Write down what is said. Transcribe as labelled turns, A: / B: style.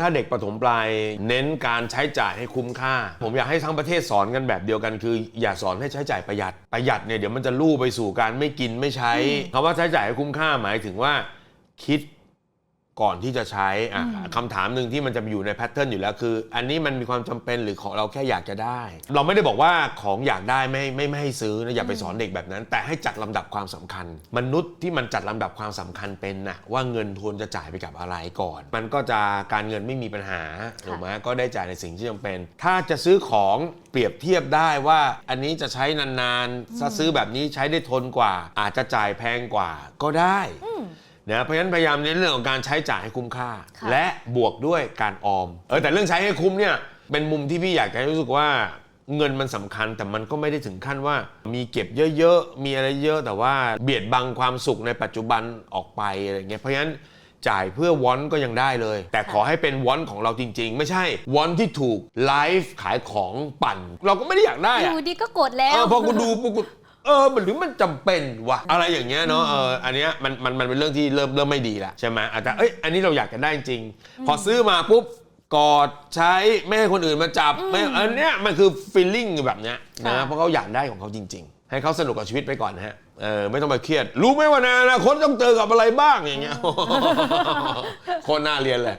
A: ถ้าเด็กประถมปลายเน้นการใช้จ่ายให้คุ้มค่า ผมอยากให้ทั้งประเทศสอนกันแบบเดียวกัน คืออย่าสอนให้ใช้จ่ายประหยัดประหยัดเนี่ยเดี๋ยวมันจะลู่ไปสู่การไม่กินไม่ใช้คำว่าใช้จ่ายให้คุ้มค่าหมายถึงว่า คิด ก่อนที่จะใช้อะคำถามหนึ่งที่มันจะอยู่ในแพทเทิร์นอยู่แล้วคือ อันนี้มันมีความจำเป็นหรือของเราแค่อยากจะได้ เราไม่ได้บอกว่าของอยากได้ไม่ไม่ไม่ให้ซื้อนะอย่าไปสอนเด็กแบบนั้น แต่ให้จัดลำดับความสำคัญ มนุษย์ที่มันจัดลำดับความสำคัญเป็นน่ะว่าเงินทุนจะจ่ายไปกับอะไรก่อน มันก็จะการเงินไม่มีปัญหาถูกไหมก็ได้จ่ายในสิ่งที่จำเป็น ถ้าจะซื้อของเปรียบเทียบได้ว่าอันนี้จะใช้นานๆถ้าซื้อแบบนี้ใช้ได้ทนกว่า อาจจะจ่ายแพงกว่าก็ได้ นะเพราะฉะนั้นพยายามเน้นเรื่องของการใช้จ่ายให้คุ้มค่า
B: ค่ะ
A: และบวกด้วยการออมเออแต่เรื่องใช้ให้คุ้มเนี่ยเป็นมุมที่พี่อยากจะให้รู้สึกว่าเงินมันสำคัญแต่มันก็ไม่ได้ถึงขั้นว่า มีเก็บเยอะๆมีอะไรเยอะแต่ว่าเบียดบังความสุขในปัจจุบันออกไปอะไรเงี้ยเพราะฉะนั้นจ่ายเพื่อวอนก็ยังได้เลย แต่ขอให้เป็นวอนของเราจริง ๆ ไม่ใช่วอนที่ถูกไลฟ์ขายของปั่น เราก็ไม่ได้อยากได้
B: อ
A: อะ
B: ยู่ดีก็กดแล้ว
A: เออพอกูดูปุ๊บกู เออมันหรือมันจำเป็นวะอะไรอย่างเงี้ยเนาะเอออันเนี้ยมันมันมันเป็นเรื่องที่เริ่มเริ่มไม่ดีละใช่ไหมอาจจะเอ้ยอันนี้เราอยากจะได้จริง พอซื้อมาปุ๊บกอดใช้ไม่ให้คนอื่นมาจับไม่อันเนี้ยมันคือฟีลลิ่งแบบเนี้ยนะ
B: ค่ะ
A: เพราะเขาอยากได้ของเขาจริง ๆ ให้เขาสนุกกับชีวิตไปก่อนนะฮะเออไม่ต้องไปเครียด รู้ไหมว่าในอนาคตต้องเจอกับอะไรบ้างอย่างเงี้ยโคนน่าเรียนเลย